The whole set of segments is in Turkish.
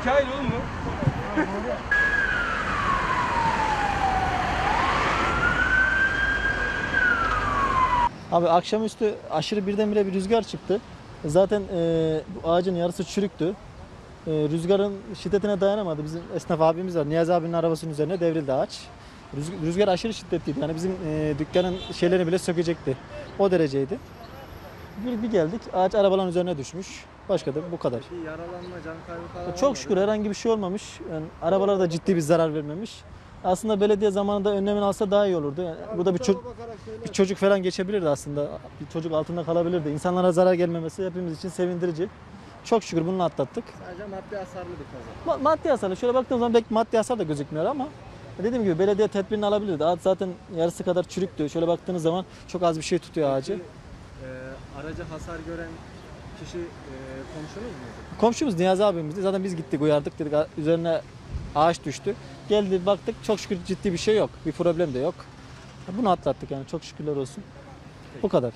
Hikaye oğlum mu? Abi akşamüstü aşırı birdenbire bir rüzgar çıktı. Zaten e, bu ağacın yarısı çürüktü. E, rüzgarın şiddetine dayanamadı. Bizim esnaf abimiz var. Niyazi abinin arabasının üzerine devrildi ağaç. Rüzgar, rüzgar aşırı şiddetliydi. Yani bizim e, dükkanın şeylerini bile sökecekti. O dereceydi. Bir, bir geldik. Ağaç arabaların üzerine düşmüş. Başka da bu kadar. Yaralanma, can kaybı falan Çok şükür herhangi bir şey olmamış. Yani arabalara da ciddi bir zarar vermemiş. Aslında belediye zamanında önlemini alsa daha iyi olurdu. Yani burada bir, ço- bir çocuk falan geçebilirdi aslında. Bir çocuk altında kalabilirdi. İnsanlara zarar gelmemesi hepimiz için sevindirici. Çok şükür bunu atlattık. Sadece maddi hasarlı bir kaza. Ma- maddi hasarlı. Şöyle baktığım zaman belki maddi hasar da gözükmüyor ama dediğim gibi belediye tedbirini alabilirdi. Ağaç zaten yarısı kadar çürüktü. Şöyle baktığınız zaman çok az bir şey tutuyor ağacı. Ee, araca hasar gören kişi e, komşunuz muydu? Komşumuz Niyazi abimizdi. Zaten biz gittik uyardık dedik "A- üzerine ağaç düştü. Geldi baktık çok şükür ciddi bir şey yok. Bir problem de yok. Bunu atlattık yani çok şükürler olsun. Bu kadar.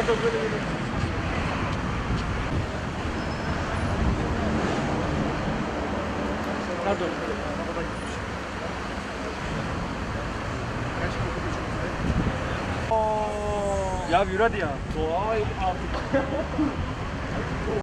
Pardon böyle böyle. Pardon. Arabada gitmiş. Kaç kapı Ya yürü hadi ya. Doğa artık.